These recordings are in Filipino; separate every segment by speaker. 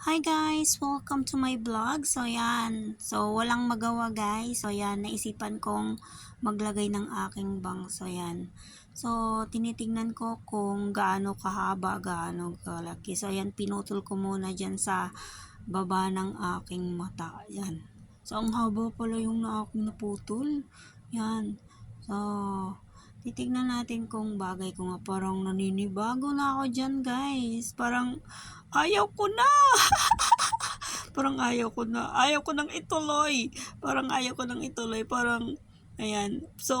Speaker 1: Hi guys! Welcome to my vlog. So yan. So walang magawa guys. So yan. Naisipan kong maglagay ng aking bang. So yan. So tinitingnan ko kung gaano kahaba, gaano kalaki. So yan. Pinutol ko muna dyan sa baba ng aking mata. Yan. So ang haba pala yung na aking naputol. Yan. So titignan natin kung bagay ko nga. Parang naninibago na ako dyan guys. Parang ayaw ko na. parang ayaw ko na. Ayaw ko nang ituloy. Parang ayaw ko nang ituloy. Parang, ayan. So,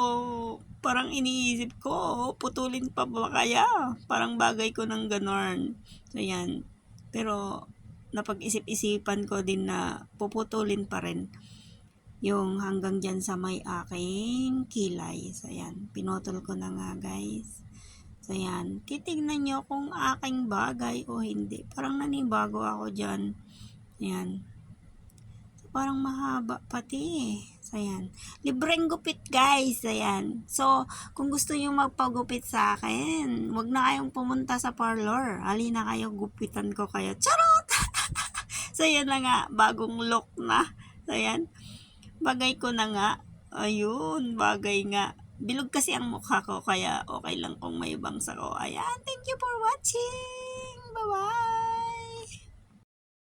Speaker 1: parang iniisip ko, putulin pa ba kaya? Parang bagay ko ng ganon. So, ayan. Pero, napag-isip-isipan ko din na puputulin pa rin yung hanggang dyan sa may aking kilay. So, ayan. Pinutol ko na nga, guys. So, yan. Titignan nyo kung aking bagay o hindi. Parang nanibago ako dyan. Yan. So, parang mahaba pati eh. So, yan. Libreng gupit, guys. Ayan. So, kung gusto nyo magpagupit sa akin, wag na kayong pumunta sa parlor. Halina kayo, gupitan ko kayo. Charot! so, yan na nga. Bagong look na. So, yan. Bagay ko na nga. Ayun, bagay nga. Bilog kasi ang mukha ko, kaya okay lang kung may bangs ako. Ayan, thank you for watching! Bye-bye!